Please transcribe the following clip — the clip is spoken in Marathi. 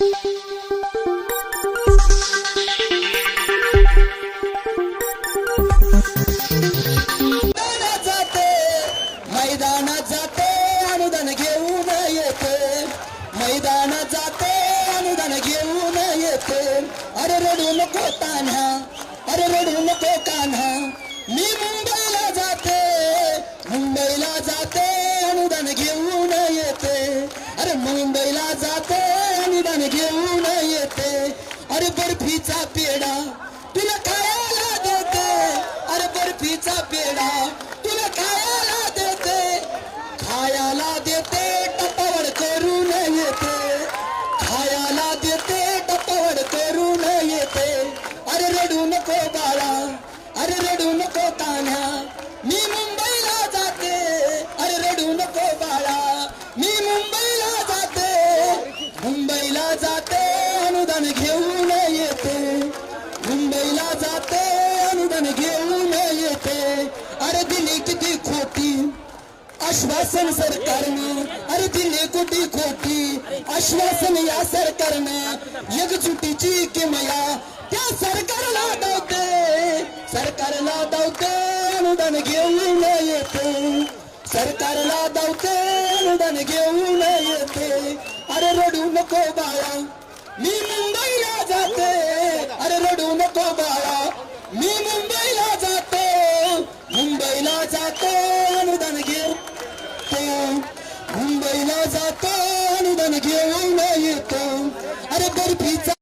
मैदानात जाते मैदानात जाते अनुदान घेऊन येते. मैदानात जाते अनुदान घेऊन येते अरे रडू नको कान्हा अरे रडू नको कान्हा मी मुंबईला जाते मुंबईला जाते अनुदान घेऊन येते. अरे मुंबईला जाते निदान घेऊन येते. अरे बर्फीचा पेढा तुला खायला देते. अरे बर्फीचा पेढा तुला खायला देते. खायला देते टपावड करून येते. खायला देते टपावड करून येते. अरे रडू नको बाळा अरे रडू नको कान्हा मुंबईला जाते अनुदान घेऊन येते. मुंबईला जाते अनुदान घेऊन येते. अरे दिली किती खोटी. आश्वासन सरकारने अरे दिली कुठे खोटी. आश्वासन या सरकारनं एकजुटीची किमया त्या सरकारला दावते. सरकारला दावते अनुदान घेऊन येते. सरकारला दावते अनुदान घेऊन येते. अरे रडू नको बाळा मी मुंबईला जाते. अरे रडू नको बाळा मी मुंबईला जातो. मुंबईला जातो अनुदान घेऊन. मुंबईला जातो अनुदान घेऊन. येतो